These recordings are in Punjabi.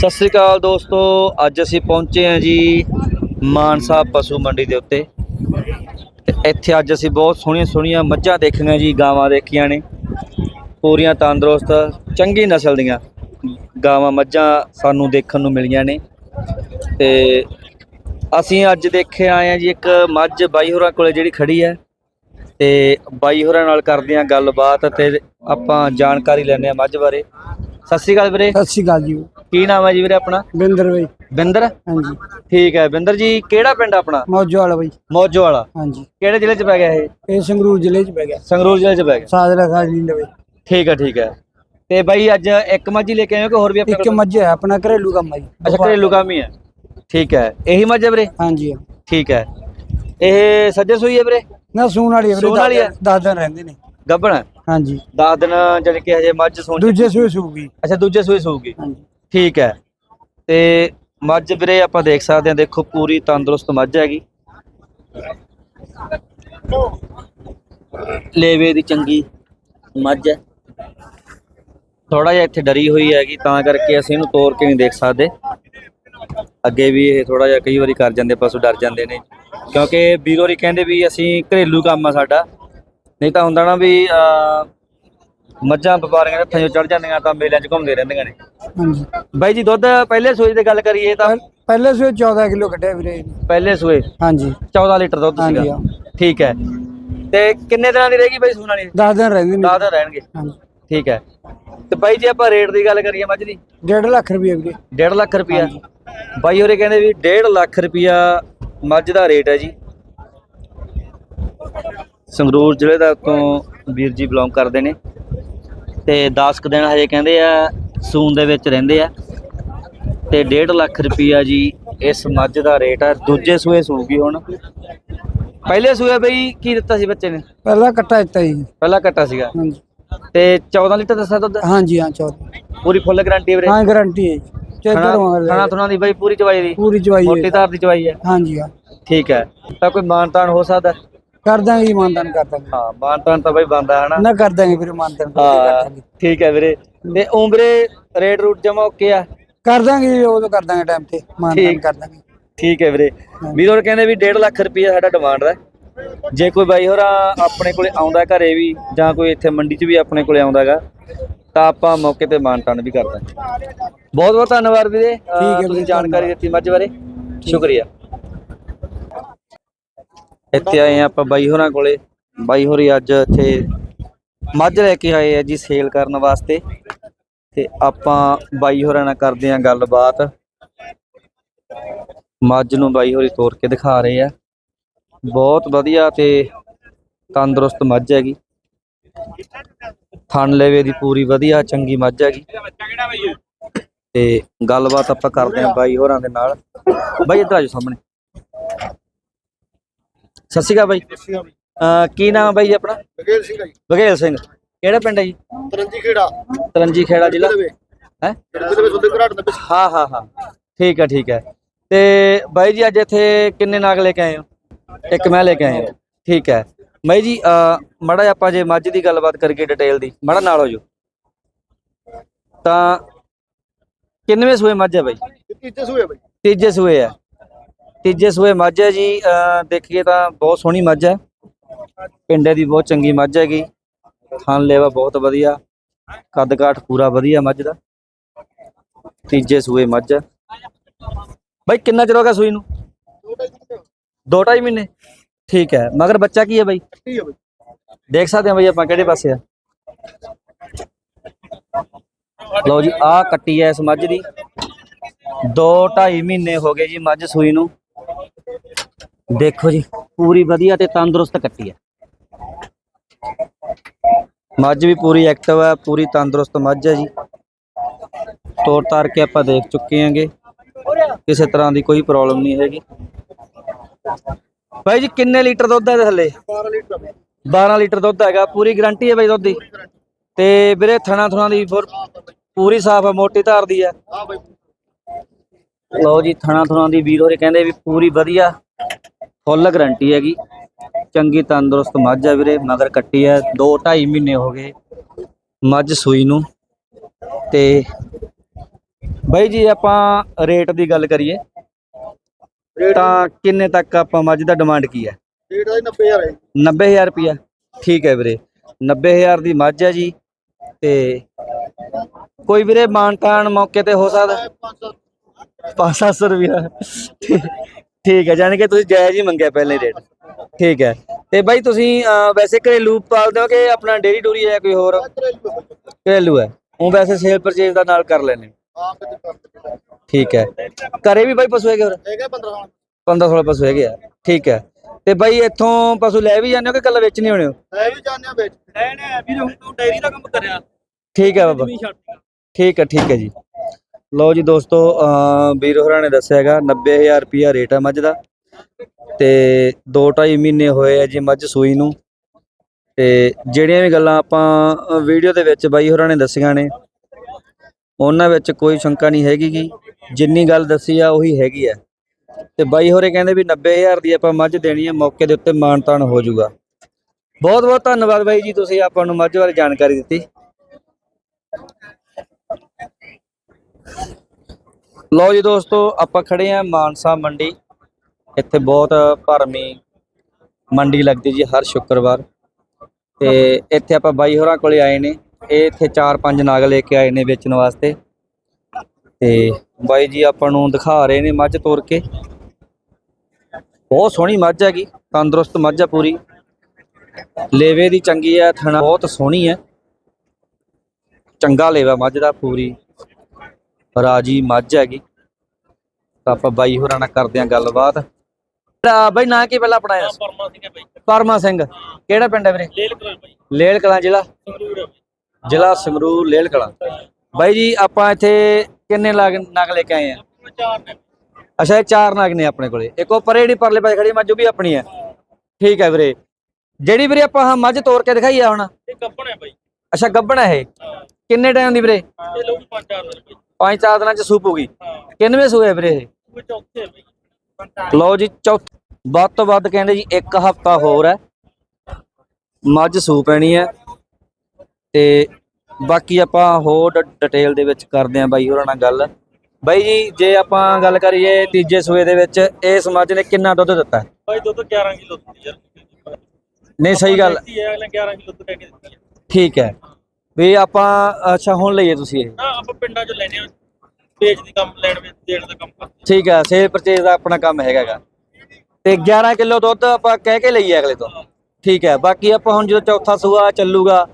ਸਤਿ ਸ੍ਰੀ ਅਕਾਲ ਦੋਸਤੋ, ਅੱਜ ਅਸੀਂ ਪਹੁੰਚੇ ਹਾਂ ਜੀ ਮਾਨਸਾ ਪਸ਼ੂ ਮੰਡੀ ਦੇ ਉੱਤੇ। ਤੇ ਇੱਥੇ ਅੱਜ ਅਸੀਂ ਬਹੁਤ ਸੋਹਣੀਆਂ ਸੋਹਣੀਆਂ ਮੱਝਾਂ ਦੇਖੀਆਂ ਜੀ, ਗਾਵਾਂ ਦੇਖੀਆਂ ਨੇ। ਪੂਰੀਆਂ ਤੰਦਰੁਸਤ, ਚੰਗੀ ਨਸਲ ਦੀਆਂ ਗਾਵਾਂ ਮੱਝਾਂ ਸਾਨੂੰ ਦੇਖਣ ਨੂੰ ਮਿਲੀਆਂ ਨੇ। ਤੇ ਅਸੀਂ ਅੱਜ ਦੇਖੇ ਆਏ ਹਾਂ ਜੀ ਇੱਕ ਮੱਝ ਬਾਈ ਹੋਰਾਂ ਕੋਲੇ ਜਿਹੜੀ ਖੜੀ ਹੈ। ਤੇ ਬਾਈ ਹੋਰਾਂ ਨਾਲ ਕਰਦੇ ਹਾਂ ਗੱਲਬਾਤ ਤੇ ਆਪਾਂ ਜਾਣਕਾਰੀ ਲੈਂਦੇ ਹਾਂ ਮੱਝ ਬਾਰੇ। ਸਤਿ ਸ੍ਰੀ ਅਕਾਲ ਵੀਰੇ। ਸਤਿ ਸ਼੍ਰੀ ਅਕਾਲ ਜੀ। ਕੀ ਨਾਮ ਹੈ ਜੀ ਵੀਰੇ ਆਪਣਾ? ਬਿੰਦਰ ਬਈ। ਬਿੰਦਰ? ਹਾਂਜੀ। ਠੀਕ ਹੈ ਬਿੰਦਰ ਜੀ ਕਿਹੜਾ ਪਿੰਡ ਆਪਣਾ? ਮੌਜੋ ਵਾਲਾ ਬਈ। ਮੋਜੋ ਵਾਲਾ। ਹਾਂਜੀ। ਕਿਹੜੇ ਜ਼ਿਲ੍ਹੇ 'ਚ ਪੈ ਗਿਆ ਇਹ? ਇਹ ਸੰਗਰੂਰ ਜ਼ਿਲ੍ਹੇ ਚ ਪੈ ਗਿਆ। ਸੰਗਰੂਰ ਜ਼ਿਲ੍ਹੇ 'ਚ ਪੈ ਗਿਆ। ਸਾਜਰਾ ਖਾਜੀ ਲਵੇ ਠੀਕ ਹੈ ਠੀਕ ਹੈ। ਤੇ ਬਾਈ ਅੱਜ ਇੱਕ ਮੱਝ ਹੀ ਲੈ ਕੇ ਆਏ ਹੋ ਕਿ ਹੋਰ ਵੀ ਆਪਣੇ ਇੱਕ ਕੋਲ? ਮੱਝ ਹੈ ਆਪਣਾ ਘਰੇਲੂ ਕੰਮ ਹੈ ਜੀ। ਅੱਛਾ ਘਰੇਲੂ ਕੰਮ ਹੀ ਹੈ। ਠੀਕ ਹੈ। ਇਹੀ ਮੱਝ ਹੈ ਵੀਰੇ? ਹਾਂਜੀ। ਠੀਕ ਹੈ। ਇਹ ਸੱਜੇ ਸੂਈ ਹੈ ਵੀਰੇ? ਨਾ ਸੂਣ ਵਾਲੀ ਹੈ ਵੀਰੇ ਸੂਣ ਵਾਲੀ ਹੈ? 10 ਦਿਨ ਰਹਿੰਦੇ ਨੇ। ਗੱਬਣ ਹੈ? ਹਾਂਜੀ। 10 ਦਿਨ ਜਾਣੀ ਕਿ ਹਜੇ ਮੱਝ ਸੂਣ ਦੂਜੇ ਸੂਏ ਸੂਗੀ ਅੱਛਾ ਦੂਜੇ ਸੂਈ ਸੂਗੀ ਹਾਂਜੀ। ਠੀਕ ਹੈ। ਤੇ ਮੱਝ ਵੀਰੇ ਆਪਾਂ ਦੇਖ ਸਕਦੇ ਹਾਂ, ਦੇਖੋ ਪੂਰੀ ਤੰਦਰੁਸਤ ਮੱਝ ਹੈਗੀ। ਲੇਵੇ ਦੀ ਚੰਗੀ ਮੱਝ ਹੈ। ਥੋੜਾ ਜਿਹਾ ਇੱਥੇ ਡਰੀ ਹੋਈ ਹੈਗੀ, ਤਾਂ ਕਰਕੇ ਅਸੀਂ ਇਹਨੂੰ ਤੋੜ ਕੇ ਨਹੀਂ ਦੇਖ ਸਕਦੇ। ਅੱਗੇ ਵੀ ਇਹ ਥੋੜਾ ਜਿਹਾ ਕਈ ਵਾਰੀ ਕਰ ਜਾਂਦੇ, ਪਸ਼ੂ ਡਰ ਜਾਂਦੇ ਨੇ। ਕਿਉਂਕਿ ਵੀਰੋਰੀ ਕਹਿੰਦੇ ਵੀ ਅਸੀਂ ਘਰੇਲੂ ਕੰਮ ਆ ਸਾਡਾ। ਨਹੀਂ ਤਾਂ ਹੁੰਦਾ ਨਾ ਵੀ ਮੱਝਾਂ ਵਪਾਰੀਆਂ ਦੇ 'ਚੋਂ ਚੜ ਜਾਂਦੀਆਂ ਤਾਂ ਮੇਲਿਆਂ 'ਚ ਘੁੰਮਦੇ ਰਹਿੰਦੀਆਂ ਨੇ। ਹਾਂਜੀ। ਬਾਈ ਜੀ ਦੁੱਧ ਪਹਿਲੇ ਸੂਏ ਦੀ ਗੱਲ ਕਰੀਏ ਤਾਂ? ਪਹਿ- ਪਹਿਲੇ ਸੂਏ 14 ਕਿਲੋ ਕੱਢਿਆ ਵੀਰੇ। ਪਹਿਲੇ ਸੂਏ? ਹਾਂਜੀ। 14 ਲੀਟਰ ਦੁੱਧ ਹਾਂਜੀ, ਸੀਗਾ। ਠੀਕ ਹੈ। ਤੇ ਕਿੰਨੇ ਦਿਨਾਂ ਦੀ ਰਹੇਗੀ ਬਾਈ ਸੂਣ ਵਾਲੀ? 10 ਦਿਨ ਰਹਿੰਦੇ ਨੇ 10 ਦਿਨ ਰਹਿਣਗੇ। ਹਾਂਜੀ। ਠੀਕ ਹੈ। ਤੇ ਬਾਈ ਜੀ ਆਪਾਂ ਰੇਟ ਦੀ ਗੱਲ ਕਰੀਏ ਮੱਝ ਦੀ? 1.5 ਲੱਖ ਰੁਪਏ ਵੀਰੇ। 1.5 ਲੱਖ ਰੁਪਿਆ ਬਾਈ ਹੋਰੇ ਕਹਿੰਦੇ ਵੀ 1.5 ਲੱਖ ਰੁਪਿਆ ਮੱਝ ਦਾ ਰੇਟ ਹੈ ਜੀ। ਸੰਗਰੂਰ ਜ਼ਿਲ੍ਹੇ ਦਾ ਤੋਂ ਵੀਰ ਜੀ ਬਿਲੋਂਗ ਕਰਦੇ ਨੇ। ਤੇ 10 ਕੁ ਦਿਨ ਹਜੇ ਕਹਿੰਦੇ ਆ ਸੂਨ ਦੇ ਵਿੱਚ ਰਹਿੰਦੇ ਆ। ਤੇ 1.5 ਲੱਖ ਰੁਪਿਆ ਜੀ ਇਸ ਮੱਝ ਦਾ ਰੇਟ ਹੈ ਦੂਜੇ ਸੂਏ ਸੂਗੀ ਹੁਣ। ਪਹਿਲੇ ਸੂਏ ਬਈ ਕੀ ਦਿੱਤਾ ਸੀ ਬੱਚੇ ਨੇ? ਪਹਿਲਾ ਕੱਟਾ ਦਿੱਤਾ ਜੀ। ਪਹਿਲਾ ਕੱਟਾ ਸੀਗਾ। ਹਾਂਜੀ। ਤੇ 14 ਲੀਟਰ ਦੱਸਿਆ ਦੁੱਧ? ਹਾਂਜੀ ਹਾਂ 14 ਪੂਰੀ ਫੁੱਲ ਗਾਰੰਟੀ ਵੀਰੇ? ਹਾਂ ਗਾਰੰਟੀ ਹੈ ਜੀ। ਚੈੱਕ ਖਾਣਾ ਕਰਵਾਉਣਾ ਥੁਣਾ ਦੀ ਬਾਈ ਪੂਰੀ ਚਵਾਈ ਦੀ? ਪੂਰੀ ਚਵਾਈ ਮੋਟੀ ਹੈ ਧਾਰ ਦੀ ਚਵਾਈ ਹੈ? ਹਾਂਜੀ ਹਾਂ। ਠੀਕ ਹੈ। ਤਾਂ ਕੋਈ ਮਾਨਤਾਨ ਹੋ ਸਕਦਾ? ਕਰ ਦਾਂਗੇ ਜੀ ਮਾਨਦਾਨ ਕਰ ਦਾਂਗੇ। ਹਾਂ ਮਾਨਤਾਨ ਤਾਂ ਬਾਈ ਬੰਦਾ ਹਨਾ ਨਾ। ਕਰ ਦਾਂਗੇ ਵੀਰੇ ਮਾਨਦਾਨ ਹਾਂ ਠੀਕ ਹੈ ਵੀਰੇ। ਤੇ ਉਮਰੇ ਰੇਟ ਰੂਟ ਜਮਾ ਓਕੇ ਆ? ਕਰ ਦਾਂਗੇ ਜੀ, ਉਦੋਂ ਕਰ ਦਾਂਗੇ ਟਾਈਮ ਤੇ ਮਾਨਦਾਨ ਠੀਕ। ਕਰ ਦਾਂਗੇ। ਠੀਕ ਹੈ ਵੀਰੇ। ਵੀਰ ਹੋਰ ਕਹਿੰਦੇ ਵੀ 1.5 ਲੱਖ ਰੁਪਏ ਸਾਡਾ ਡਿਮਾਂਡ ਹੈ। ਜੇ ਕੋਈ ਬਾਈ ਹੋਰਾ ਆਪਣੇ ਕੋਲੇ ਆਉਂਦਾ ਘਰੇ ਵੀ ਜਾਂ ਕੋਈ ਇੱਥੇ ਮੰਡੀ 'ਚ ਵੀ ਆਪਣੇ ਕੋਲੇ ਆਉਂਦਾਗਾ ਤਾਂ ਆਪਾਂ ਮੌਕੇ ਤੇ ਮਾਨਤਾਨ ਵੀ ਕਰ ਦਾਂਗੇ। ਬਹੁਤ ਬਹੁਤ ਧੰਨਵਾਦ ਵੀਰੇ। ਅਹ ਠੀਕ ਹੈ ਤੁਸੀਂ ਜਾਣਕਾਰੀ ਦਿੱਤੀ ਮੱਝ ਬਾਰੇ। ਸ਼ੁਕਰੀਆ। ਇੱਥੇ ਆਏ ਆ ਆਪਾਂ ਬਾਈ ਹੋਰਾਂ ਕੋਲੇ। ਬਾਈ ਹੋਰੀ ਅੱਜ ਇੱਥੇ ਮੱਝ ਲੈ ਕੇ ਆਏ ਆ ਜੀ ਸੇਲ ਕਰਨ ਵਾਸਤੇ। ਤੇ ਆਪਾਂ ਬਾਈ ਹੋਰਾਂ ਨਾਲ ਕਰਦੇ ਆ ਗੱਲਬਾਤ। ਮੱਝ ਨੂੰ ਬਾਈ ਹੋਰੀ ਤੋੜ ਕੇ ਦਿਖਾ ਰਹੇ ਆ। ਬਹੁਤ ਵਧੀਆ ਤੇ ਤੰਦਰੁਸਤ ਮੱਝ ਹੈਗੀ। ਥਣ ਲੇਵੇ ਦੀ ਪੂਰੀ ਵਧੀਆ, ਚੰਗੀ ਮੱਝ ਹੈਗੀ। ਤੇ ਗੱਲਬਾਤ ਆਪਾਂ ਕਰਦੇ ਆ ਬਾਈ ਹੋਰਾਂ ਦੇ ਨਾਲ। ਬਾਈ ਇੱਧਰ ਆਜੋ ਸਾਹਮਣੇ। ਸਤਿ ਸ਼੍ਰੀ ਅਕਾਲ ਬਾਈ। ਅਹ ਕੀ ਨਾਮ ਹੈ ਬਾਈ ਜੀ ਆਪਣਾ? ਬਗੇਲ ਸਿੰਘ ਜੀ। ਬਘੇਲ ਸਿੰਘ। ਕਿਹੜਾ ਪਿੰਡ ਹੈ ਜੀ? ਤਰੰਜੀ ਖੇੜਾ। ਤਰੰਜੀ ਖੇੜਾ ਜ਼ਿਲ੍ਹਾ। ਹੈ? ਇਹਦੇ ਵਿੱਚ ਹੁੰਦੇ ਘਰਾਟ ਦੇ ਵਿੱਚ ਹਾਂ ਹਾਂ ਹਾਂ। ਠੀਕ ਹੈ ਠੀਕ ਹੈ ਤੇ ਬਾਈ ਜੀ ਅੱਜ ਇੱਥੇ ਕਿੰਨੇ ਨਾਗ ਲੈ ਕੇ ਆਏ ਹੋ? ਇੱਕ ਮੈਂ ਲੈ ਕੇ ਆਏ ਹੋ ਠੀਕ ਹੈ ਬਾਈ ਜੀ ਮੜਾ ਆਪਾਂ ਜੇ ਮੱਝ ਦੀ ਗੱਲਬਾਤ ਕਰੀਏ ਡਿਟੇਲ ਦੀ। ਮੜਾ ਨਾਲ ਹੋ ਜੋ ਤਾਂ ਕਿੰਨਵੇਂ ਸੂਏ ਮੱਝ ਹੈ ਬਾਈ? ਤੀਜੇ ਸੂਏ ਬਈ। ਤੀਜੇ ਸੂਏ ਹੈ ਤੀਜੇ ਸੂਏ ਮੱਝ ਹੈ ਜੀ, ਅਹ ਦੇਖੀਏ ਤਾਂ ਬਹੁਤ ਸੋਹਣੀ ਮੱਝ ਹੈ। ਪਿੰਡੇ ਦੀ ਬਹੁਤ ਚੰਗੀ ਮੱਝ ਹੈਗੀ। ਥਣ ਲੇਵਾ ਬਹੁਤ ਵਧੀਆ। ਕੱਦ ਕਾਠ ਪੂਰਾ ਵਧੀਆ ਮੱਝ ਦਾ। ਤੀਜੇ ਸੂਏ ਮੱਝ ਹੈ। ਬਾਈ, ਕਿੰਨਾ ਚਿਰ ਹੋ ਗਿਆ ਸੂਈ ਨੂੰ? ਦੋ ਢਾਈ ਮਹੀਨੇ। ਠੀਕ ਹੈ। ਮਗਰ ਬੱਚਾ ਕੀ ਹੈ ਬਾਈ? ਦੇਖ ਸਕਦੇ ਹਾਂ ਬਾਈ ਆਪਾਂ ਕਿਹੜੇ ਪਾਸੇ ਆ। ਲਓ ਜੀ, ਆਹ ਕੱਟੀ ਐ ਇਸ ਮੱਝ ਦੀ। ਦੋ ਢਾਈ ਮਹੀਨੇ ਹੋ ਗਏ ਜੀ ਮੱਝ ਸੂਈ ਨੂੰ। ਦੇਖੋ ਜੀ, ਪੂਰੀ ਵਧੀਆ ਤੇ ਤੰਦਰੁਸਤ ਕੱਟੀ ਹੈ। ਮੱਝ ਵੀ ਪੂਰੀ ਐਕਟਿਵ ਹੈ, ਪੂਰੀ ਤੰਦਰੁਸਤ ਮੱਝ ਹੈ ਜੀ। ਤੋੜ ਤਾਰ ਕੇ ਆਪਾਂ ਦੇਖ ਚੁੱਕੇ ਹਾਂਗੇ। ਕਿਸੇ ਤਰ੍ਹਾਂ ਦੀ ਕੋਈ ਪ੍ਰੋਬਲਮ ਨਹੀਂ ਹੈਗੀ। ਭਾਈ ਜੀ, ਕਿੰਨੇ ਲੀਟਰ ਦੁੱਧ ਹੈ ਥੱਲੇ? 12 ਲੀਟਰ 12 ਲੀਟਰ ਦੁੱਧ ਹੈਗਾ, ਪੂਰੀ ਗਾਰੰਟੀ ਹੈ ਬਾਈ ਦੁੱਧ ਦੀ? ਤੇ ਵੀਰੇ, ਥਣਾ ਥਣਾ ਦੀ ਪੂਰੀ ਸਾਫ਼ ਹੈ, ਮੋਟੀ ਧਾਰ ਦੀ ਹੈ ਹਾਂ। ਲਓ ਜੀ, ਥਣਾ ਥਣਾ ਦੀ ਵੀਰ ਹੋਰੇ ਕਹਿੰਦੇ ਵੀ ਪੂਰੀ ਵਧੀਆ। ਫੁੱਲ ਗਾਰੰਟੀ ਹੈਗੀ। ਚੰਗੀ ਤੰਦਰੁਸਤ ਮੱਝ ਹੈ ਵੀਰੇ ਮਗਰ ਕੱਟੀ ਹੈ 2 2.5 ਮਹੀਨੇ ਹੋ ਗਏ ਮੱਝ ਸੂਈ ਨੂੰ। ਤੇ ਬਾਈ ਜੀ ਆਪਾਂ ਰੇਟ ਦੀ ਗੱਲ ਕਰੀਏ ਰੇਟ ਤਾਂ ਕਿੰਨੇ ਤੱਕ ਆਪਾਂ ਮੱਝ ਦਾ ਡਿਮਾਂਡ ਕੀ ਹੈ ਰੇਟ ਦਾ 90000 ਹੈ 90000 ਰੁਪਿਆ ਠੀਕ ਹੈ ਵੀਰੇ 90000 ਦੀ ਮੱਝ ਹੈ ਜੀ। ਤੇ ਕੋਈ ਵੀਰੇ ਮਾਨਤਾਨ ਮੌਕੇ ਤੇ ਹੋ ਸਕਦਾ? 500 ਰੁਪਿਆ ਠੀਕ ਹੈ ਜਾਨੀ ਕਿ ਤੁਸੀਂ ਜਾਇਜ਼ ਹੀ ਮੰਗਿਆ ਪਹਿਲੇ ਰੇਟ ਠੀਕ ਹੈ। ਤੇ ਬਾਈ ਤੁਸੀਂ ਅਹ, ਵੈਸੇ ਘਰੇਲੂ ਪਾਲਦੇ ਹੋ ਕਿ ਆਪਣਾ ਡੇਰੀ ਡੂਰੀ ਹੈ ਕੋਈ ਹੋਰ? ਘਰੇਲੂ ਹੈ। ਉਹ ਵੈਸੇ ਸੇਲ ਪਰਚੇਜ ਦਾ ਨਾਲ ਕਰ ਲੈਣੇ ਠੀਕ ਹੈ। ਘਰੇ ਵੀ ਬਾਈ ਪਸ਼ੂ ਹੈਗੇ ਹੋਰ? ਹੈਗਾ 15 ਸਾਲ 15 16 ਪਸ਼ੂ ਹੈਗੇ ਆ। ਠੀਕ ਹੈ। ਤੇ ਬਾਈ ਇੱਥੋਂ ਪਸ਼ੂ ਲੈ ਵੀ ਜਾਂਦੇ ਹੋ ਕਿ ਕੱਲਾ ਵੇਚਣੇ ਹੋਣੇ ਹੋ? ਹੈ ਵੀ ਜਾਣਿਆ ਵਿੱਚ। ਲੈਣੇ ਵੀਰ ਹੁਣ ਤੂੰ ਡਾਇਰੀ ਦਾ ਕੰਮ ਕਰਿਆ। ਠੀਕ ਹੈ ਬਾਬਾ। ਠੀਕ ਹੈ ਠੀਕ ਹੈ ਜੀ। ਲਓ ਜੀ ਦੋਸਤੋ ਵੀਰ ਹੋਰਾਂ ਨੇ ਦੱਸਿਆ ਹੈਗਾ 90000 ਰੁਪਿਆ ਰੇਟ ਹੈ ਮੱਝ ਦਾ। ਤੇ 2.5 ਮਹੀਨੇ ਹੋਏ ਆ ਜੀ ਮੱਝ ਸੂਈ ਨੂੰ। ਤੇ ਜਿਹੜੀਆਂ ਵੀ ਗੱਲਾਂ ਆਪਾਂ ਵੀਡੀਓ ਦੇ ਵਿੱਚ ਬਾਈ ਹੋਰਾਂ ਨੇ ਦੱਸੀਆਂ ਨੇ, ਉਹਨਾਂ ਵਿੱਚ ਕੋਈ ਸ਼ੰਕਾ ਨਹੀਂ ਹੈਗੀ ਗੀ। ਜਿੰਨੀ ਗੱਲ ਦੱਸੀ ਆ, ਉਹੀ ਹੈਗੀ ਆ। ਤੇ ਬਾਈ ਹੋਰੇ ਕਹਿੰਦੇ ਵੀ 90000 ਦੀ ਆਪਾਂ ਮੱਝ ਦੇਣੀ ਹੈ ਮੌਕੇ ਦੇ ਉੱਤੇ ਮਾਨਤਾਨ ਹੋ ਜਾਊਗਾ। ਬਹੁਤ ਬਹੁਤ ਧੰਨਵਾਦ ਬਾਈ ਜੀ, ਤੁਸੀਂ ਆਪਾਂ ਨੂੰ ਮੱਝ ਬਾਰੇ ਜਾਣਕਾਰੀ ਦਿੱਤੀ। ਲਓ ਜੀ ਦੋਸਤੋ, ਆਪਾਂ ਖੜੇ ਆ ਮਾਨਸਾ ਮੰਡੀ। ਇੱਥੇ ਬਹੁਤ ਭਰਮੀ ਮੰਡੀ ਲੱਗਦੀ ਜੀ ਹਰ ਸ਼ੁੱਕਰਵਾਰ। ਤੇ ਇੱਥੇ ਆਪਾਂ ਬਾਈ ਹੋਰਾਂ ਕੋਲੇ ਆਏ ਨੇ। ਇਹ ਇੱਥੇ 4-5 ਨਾਗ ਲੈ ਕੇ ਆਏ ਨੇ ਵੇਚਣ ਵਾਸਤੇ। ਤੇ ਬਾਈ ਜੀ ਆਪਾਂ ਨੂੰ ਦਿਖਾ ਰਹੇ ਨੇ ਮੱਝ ਤੋਰ ਕੇ। ਬਹੁਤ ਸੋਹਣੀ ਮੱਝ ਹੈਗੀ, ਤੰਦਰੁਸਤ ਮੱਝ ਆ ਪੂਰੀ। ਲੇਵੇ ਦੀ ਚੰਗੀ ਹੈ, ਥਣਾ ਬਹੁਤ ਸੋਹਣੀ ਹੈ। ਚੰਗਾ ਲੇਵਾ ਮੱਝ ਦਾ ਪੂਰੀ। ਰਾਜੀ ਮੱਝ ਹੈਗੀ। ਤਾਂ ਆਪਾਂ ਬਾਈ ਹੋਰਾਂ ਨਾਲ ਕਰਦੇ ਆਂ ਗੱਲਬਾਤ। ਤਾਂ ਬਾਈ ਨਾਂ ਕੀ ਪਹਿਲਾਂ ਆਪਣਾ ਪਰਮਾ ਸਿੰਘ ਹੈ ਬਾਈ। ਪਰਮਾ ਸਿੰਘ। ਕਿਹੜਾ ਪਿੰਡ ਹੈ ਵੀਰੇ? ਲੇਲ ਕਰਾਂ ਬਾਈ। ਲੇਲ ਕਲਾਂ ਜ਼ਿਲ੍ਹਾ? ਸੰਗਰੂਰ ਹੈ ਜ਼ਿਲ੍ਹਾ ਸੰਗਰੂਰ ਲੇਲ ਕਲਾਂ ਬਾਈ ਜੀ ਆਪਾਂ ਇੱਥੇ ਕਿੰਨੇ ਲਾਗ ਨਗ ਲੈ ਕੇ ਆਏ ਆ? ਅੱਛਾ ਇਹ ਚਾਰ ਨਗ ਨੇ ਆਪਣੇ ਕੋਲੇ। ਇੱਕ ਉਹ ਪਰੇ ਜਿਹੜੀ ਪਰਲੇ ਪਾਸੇ ਖੜੀ ਮੱਝ ਉਹ ਵੀ ਆਪਣੀ ਹੈ। ਠੀਕ ਹੈ ਵੀਰੇ। ਜਿਹੜੀ ਵੀਰੇ ਆਪਾਂ ਆਹ ਮੱਝ ਤੋੜ ਕੇ ਦਿਖਾਈ ਆ ਹੁਣ? ਇਹ ਗੱਪਣ ਹੈ ਬਾਈ। ਅੱਛਾ ਗੱਬਣ ਹੈ ਇਹ। ਹਾਂ। ਕਿੰਨੇ ਟਾਈਮ ਦੀ ਵੀਰੇ? ਇਹ ਲੋਕ ਪੰਜ ਚਾਰ ਦਿਨ ਬਾਈ। ਪੰਜ ਚਾਰ ਦਿਨਾਂ ਚ ਸੂਪ ਹਾਂ ਕਿੰਨਵੇਂ ਸੂਏ ਵੀਰੇ ਇਹ? ਚੌਥੇ ਲਓ ਜੀ ਚੌਥ ਵੱਧ ਤੋਂ ਵੱਧ ਕਹਿੰਦੇ ਜੀ ਇੱਕ ਹਫਤਾ ਹੋਰ ਹੈ। ਮੱਝ ਸੂ ਪੈਣੀ ਹੈ। ਤੇ ਬਾਕੀ ਆਪਾਂ ਹੋਰ ਡਿਟੇਲ ਦੇ ਵਿੱਚ ਕਰਦੇ ਆਂ ਬਾਈ ਹੋਰਾਂ ਨਾਲ ਗੱਲ। ਬਾਈ ਜੀ ਜੇ ਆਪਾਂ ਗੱਲ ਕਰੀਏ ਤੀਜੇ ਸੂਏ ਦੇ ਵਿੱਚ ਇਸ ਮੱਝ ਨੇ ਕਿੰਨਾ ਦੁੱਧ ਦਿੱਤਾ? ਬਾਈ ਦੁੱਧ 11 ਕਿਲੋ ਦਿੱਤੀ ਯਾਰ। ਨਹੀਂ ਸਹੀ ਗੱਲ। ਦਿੱਤੀ ਹੈ ਅਗਲੇ 11 ਕਿਲੋ ਦੁੱਧ ਕਹਿ ਕੇ ਦਿੱਤੀ ਹੈ। ਠੀਕ ਹੈ। ਵੀ ਆਪਾਂ ਅੱਛਾ ਹੁਣ ਲਈਏ ਤੁਸੀਂ ਇਹ। ਨਾ ਆਪਾਂ ਪਿੰਡਾਂ 'ਚ ਲੈਣੇ ਆ ਵੇਚ ਦੀ ਕੰਮ ਲੈਣ ਵੇਚ ਦੇਣ ਦਾ ਕੰਮ ਕਰਦੇ ਠੀਕ ਹੈ ਸੇਲ ਪਰਚੇਜ਼ ਦਾ ਆਪਣਾ ਕੰਮ ਹੈਗਾ ਗਾ। ਤੇ 11 ਕਿਲੋ ਦੁੱਧ ਆਪਾਂ ਕਹਿ ਕੇ ਲਈਏ ਅਗਲੇ ਤੋਂ। ਠੀਕ ਹੈ ਬਾਕੀ ਆਪਾਂ ਹੁਣ ਜਦੋਂ ਚੌਥਾ ਸੂਆ ਚੱਲੂਗਾ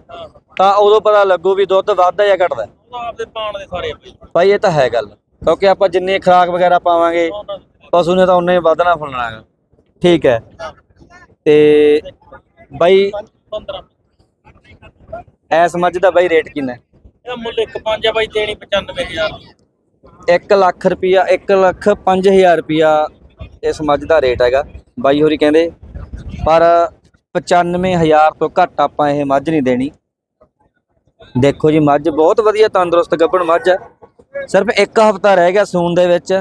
ਤਾਂ ਉਦੋਂ ਪਤਾ ਲੱਗੂ ਵੀ ਦੁੱਧ ਵੱਧਦਾ ਜਾਂ ਘਟਦਾ। ਉਹ ਆਪਦੇ ਪਾਣ ਦੇ ਸਾਰੇ ਆ ਬਾਈ। ਭਾਈ ਇਹ ਤਾਂ ਹੈ ਗੱਲ। ਕਿਉਂਕਿ ਆਪਾਂ ਜਿੰਨੀ ਖੁਰਾਕ ਵਗੈਰਾ ਪਾਵਾਂਗੇ ਉਹਨਾਂ ਦੇ ਪਸ਼ੂ ਨੇ ਤਾਂ ਉਨੇ ਹੀ ਵਧਣਾ ਫੁੱਲਣਾ ਗਾ। ਠੀਕ ਹੈ ਤੇ ਬਾਈ 15 ਐਸ ਮੱਝ ਦਾ ਬਾਈ ਰੇਟ ਕਿੰਨਾ ਇਹਦਾ ਮੁੱਲ ਇੱਕ ਪੰਜ ਆ ਬਾਈ ਦੇਣੀ 95000 1 ਲੱਖ ਰੁਪਿਆ 1 ਲੱਖ 5000 ਰੁਪਿਆ ਇਸ ਮੱਝ ਦਾ ਰੇਟ ਹੈਗਾ। ਬਾਈ ਹੋਰੀ ਕਹਿੰਦੇ ਪਰ 95000 ਤੋਂ ਘੱਟ ਆਪਾਂ ਇਹ ਮੱਝ ਨਹੀਂ ਦੇਣੀ। ਦੇਖੋ ਜੀ ਮੱਝ ਬਹੁਤ ਵਧੀਆ ਤੰਦਰੁਸਤ ਗੱਭਣ ਮੱਝ ਹੈ। ਸਿਰਫ ਇੱਕ ਹਫਤਾ ਰਹਿ ਗਿਆ ਸੂਣ ਦੇ ਵਿੱਚ।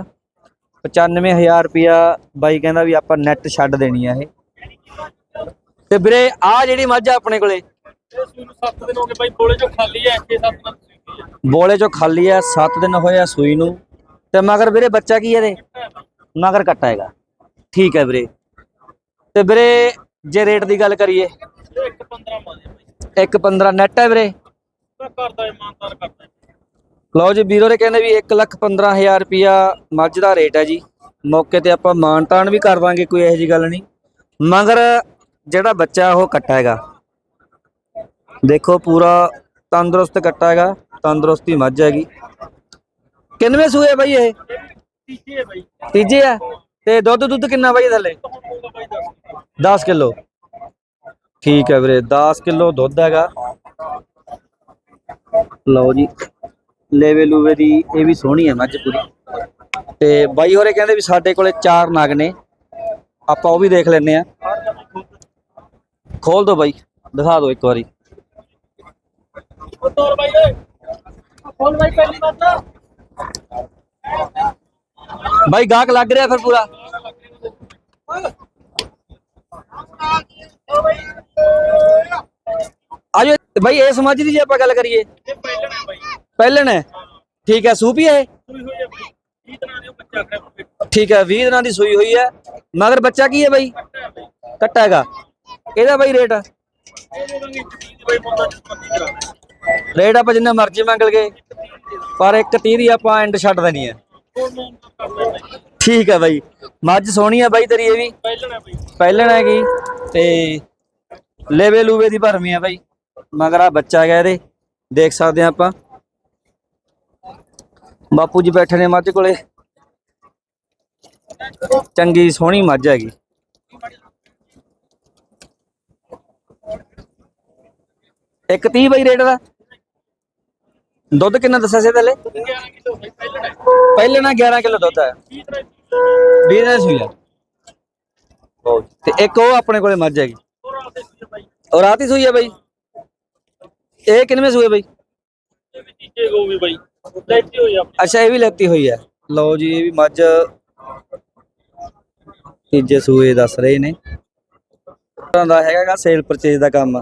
95000 ਰੁਪਿਆ ਬਾਈ ਕਹਿੰਦਾ ਵੀ ਆਪਾਂ ਨੈਟ ਛੱਡ ਦੇਣੀ ਆ ਇਹ। ਤੇ ਵੀਰੇ ਆ ਜਿਹੜੀ ਮੱਝ ਆ ਆਪਣੇ ਕੋਲੇ ਇਹ ਸੂਈ ਨੂੰ 7 ਦਿਨ ਹੋ ਗਏ ਬਾਈ ਬੋਲੇ ਚੋਂ ਖਾਲੀ ਹੈ 6-7 ਦਿਨ ਸੂਈ ਹੈ। ਬੋਲੇ ਚੋਂ ਖਾਲੀ ਆ 7 ਦਿਨ ਹੋਏ ਆ ਸੂਈ ਨੂੰ। ਤੇ ਮਗਰ ਵੀਰੇ ਬੱਚਾ ਕੀ ਇਹਦੇ? ਮਗਰ ਕੱਟਾ ਹੈਗਾ। ਠੀਕ ਹੈ ਵੀਰੇ। ਤੇ ਵੀਰੇ ਜੇ ਰੇਟ ਦੀ ਗੱਲ ਕਰੀਏ। ਇਹ ਇੱਕ 15 ਮਾਦੇ ਬਾਈ। ਇੱਕ 15 ਨੈਟ ਹੈ ਵੀਰੇ। ਮੈਂ ਕਰਦਾ ਇਮਾਨਦਾਰ ਕਰਦਾ ਲਓ ਜੀ ਵੀਰੋ ਨੇ ਕਹਿੰਦੇ ਵੀ 1 ਲੱਖ 15000 ਰੁਪਿਆ ਮੱਝ ਦਾ ਰੇਟ ਹੈ ਜੀ। ਮੌਕੇ ਤੇ ਆਪਾਂ ਮਾਨਤਾਨ ਵੀ ਕਰ ਦਾਂਗੇ ਕੋਈ ਇਹੋ ਜੀ ਗੱਲ ਨਹੀਂ। ਮਗਰ ਜਿਹੜਾ ਬੱਚਾ ਉਹ ਕੱਟਾ ਹੈਗਾ। ਦੇਖੋ ਪੂਰਾ ਤੰਦਰੁਸਤ ਕੱਟਾ ਹੈਗਾ ਤੰਦਰੁਸਤੀ ਮੱਝ ਹੈਗੀ। ਕਿੰਨਵੇਂ ਸੂਏ ਬਾਈ ਇਹ? ਤੀਜੇ ਹੈ ਬਾਈ। ਤੀਜੇ ਆ? ਤੇ ਦੁੱਧ ਦੁੱਧ ਕਿੰਨਾ ਬਾਈ ਥੱਲੇ? ਹੁਣ ਹੋਊਗਾ ਬਾਈ 10 10 ਕਿਲੋ। ਠੀਕ ਹੈ ਵੀਰੇ 10 ਕਿਲੋ ਦੁੱਧ ਹੈਗਾ। ਲਓ ਜੀ ਲੇਵੇ ਲੂਵੇ ਦੀ ਇਹ ਵੀ ਸੋਹਣੀ ਹੈ ਮੱਝ ਪੂਰੀ। ਤੇ ਬਾਈ ਹੋਰੇ ਕਹਿੰਦੇ ਵੀ ਸਾਡੇ ਕੋਲੇ ਚਾਰ ਨਗ ਨੇ। ਆਪਾਂ ਉਹ ਵੀ ਦੇਖ ਲੈਨੇ ਆ। ਖੋਲ ਦੋ ਬਾਈ ਦਿਖਾ ਦਿਓ ਇੱਕ ਵਾਰੀ। ਉਹ ਤੋਰ ਬਾਈ ਓਏ। ਫੋਨ ਬਾਈ ਪਹਿਲੀ ਵਾਰ ਤਾਂ। ਬਾਈ ਗਾਹਕ ਲੱਗ ਰਿਹਾ ਫਿਰ ਪੂਰਾ। ਆਜੋ ਬਾਈ ਇਸ ਮੱਝ ਦੀ ਜੇ ਆਪਾਂ ਗੱਲ ਕਰੀਏ। ਇਹ ਪਹਿਲਣ ਹੈ ਬਾਈ। ਪਹਿਲਣ ਹੈ। ਠੀਕ ਹੈ ਸੂਪੀ ਹੈ ਇਹ? 20 ਦਿਨਾਂ ਦੇ ਉਹ ਬੱਚਾ ਕਰੇ ਠੀਕ ਹੈ 20 ਦਿਨਾਂ ਦੀ ਸੂਈ ਹੋਈ ਹੈ। ਮਗਰ ਬੱਚਾ ਕੀ ਹੈ ਬਾਈ? ਕੱਟਾ ਹੈਗਾ। ਇਹਦਾ ਬਾਈ ਰੇਟ? ਇਹ ਦੇ ਦਾਂਗੇ 30 ਦੀ ਬਾਈ ਮੁੰਡਾ ਜਿਸ ਮਰਜ਼ੀ ਕਰਾ ਦੇ ਰੇਟ ਆਪਾਂ ਜਿੰਨਾ ਮਰਜ਼ੀ ਮੰਗ ਲਗੇ ਪਰ ਇੱਕ 30 ਦੀ ਆਪਾਂ ਐਂਡ ਛੱਡ ਦੇਣੀ ਹੈ। ਠੀਕ ਹੈ ਬਾਈ। ਮੱਝ ਸੋਹਣੀ ਹੈ ਬਾਈ ਤੇਰੀ ਇਹ ਵੀ। ਪਹਿਲਾਂ ਬਾਈ ਪਹਿਲਣ ਹੈਗੀ, ਤੇ ਲੇਵੇ ਲੂਵੇ ਦੀ ਭਰਮੀ ਆ ਬਾਈ। ਮਗਰ ਆ ਬੱਚਾ ਹੈਗਾ ਇਹਦੇ, ਦੇਖ ਸਕਦੇ ਆ ਆਪਾਂ। ਬਾਪੂ ਜੀ ਬੈਠੇ ਨੇ ਮੱਝ ਕੋਲੇ। ਚੰਗੀ ਸੋਹਣੀ ਮੱਝ ਹੈਗੀ। ਇੱਕ 30 ਬਾਈ ਰੇਟ ਦਾ। ਦੁੱਧ ਕਿੰਨਾ ਦੱਸਿਆ ਸੀ ਪਹਿਲੇ? 11 ਕਿਲੋ ਪਹਿਲੇ ਨਾ 11 ਕਿਲੋ ਦੁੱਧ ਹੈ। 20 ਦਿਨਾਂ ਦੀ 20 ਦਿਨ ਸੂਈ ਆ। ਤੇ ਇੱਕ ਉਹ ਆਪਣੇ ਕੋਲੇ ਮੱਝ ਹੈਗੀ ਔਰ ਰਾਤ ਹੀ ਸੂਈ ਆ ਬਾਈ। ਇਹ ਕਿੰਨਵੇਂ ਸੂਏ ਬਾਈ ਤੀਜੇ ਗੋ ਵੀ ਬਾਈ? ਲੈਤੀ ਹੋਈ ਆਪਣੀ ਅੱਛਾ, ਇਹ ਵੀ ਲੈਤੀ ਹੋਈ ਹੈ। ਲਓ ਜੀ, ਇਹ ਵੀ ਮੱਝ ਤੀਜੇ ਸੂਏ ਦੱਸ ਰਹੇ ਨੇ। ਦਾ ਹੈਗਾਗਾ ਸੇਲ ਪਰਚੇਜ ਦਾ ਕੰਮ।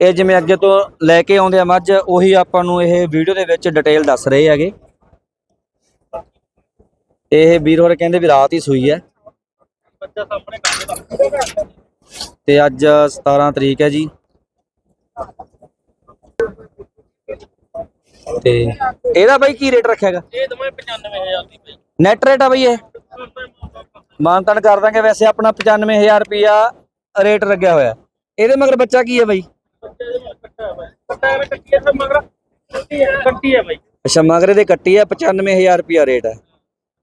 ਇਹ ਜਿਵੇਂ ਅੱਗੇ ਤੋਂ ਲੈ ਕੇ ਆਉਂਦੇ ਆ ਮੱਝ ਉਹੀ ਆਪਾਂ ਨੂੰ ਇਹ ਵੀਡੀਓ ਦੇ ਵਿੱਚ ਡਿਟੇਲ ਦੱਸ ਰਹੇ ਹੈਗੇ। ਇਹ ਵੀਰ ਹੋਰ ਕਹਿੰਦੇ ਵੀ ਰਾਤ ਹੀ ਸੂਈ ਹੈ। ਤੇ ਅੱਜ 17 ਤਰੀਕ ਹੈ ਜੀ। ਤੇ ਇਹਦਾ ਬਾਈ ਕੀ ਰੇਟ ਰੱਖਿਆਗਾ ਇਹ ਦਮੇ 95000 ਦੀ ਬਾਈ। ਨੈਟ ਰੇਟ ਆ ਬਾਈ ਇਹ? ਮਾਨਤਨ ਕਰ ਦਾਂਗੇ ਵੈਸੇ ਆਪਣਾ 95000 ਰੁਪਿਆ ਰੇਟ ਲੱਗਿਆ ਹੋਇਆ। ਇਹਦੇ ਮਗਰ ਬੱਚਾ ਕੀ ਹੈ ਬਾਈ? ਅੱਛਾ, ਮਗਰੇ ਦੇ ਕੱਟੀ ਹੈ 95000 ਰੁਪਿਆ ਰੇਟ ਹੈ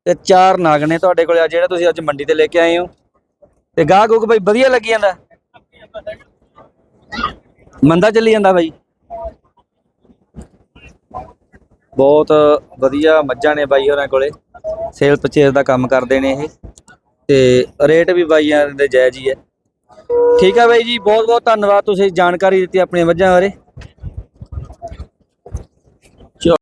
ਤੇ ਚਾਰ ਨਾਗ ਨੇ ਤੁਹਾਡੇ ਕੋਲ ਆ, ਜਿਹੜਾ ਤੁਸੀਂ ਅੱਜ ਮੰਡੀ ਤੇ ਲੈ ਕੇ ਆਏ ਹੋ। ਤੇ ਗਾਹ ਗੁੱਕ ਬਾਈ, ਵਧੀਆ ਲੱਗੀ ਜਾਂਦਾ? ਮੰਦਾ ਚੱਲੀ ਜਾਂਦਾ ਬਾਈ? ਬਹੁਤ ਵਧੀਆ ਮੱਝਾਂ ਨੇ ਬਾਈ ਹੋਰਾਂ ਕੋਲੇ। ਸੇਲ ਪਰਚੇਸ ਦਾ ਕੰਮ ਕਰਦੇ ਨੇ ਇਹ। ਤੇ ਰੇਟ ਵੀ ਬਾਈਆਂ ਦੇ ਜਾਇਜ਼ ਹੀ ਹੈ ਠੀਕ ਹੈ ਬਾਈ ਜੀ ਬਹੁਤ ਬਹੁਤ ਧੰਨਵਾਦ, ਤੁਸੀਂ ਜਾਣਕਾਰੀ ਦਿੱਤੀ ਆਪਣੀਆਂ ਮੱਝਾਂ ਬਾਰੇ।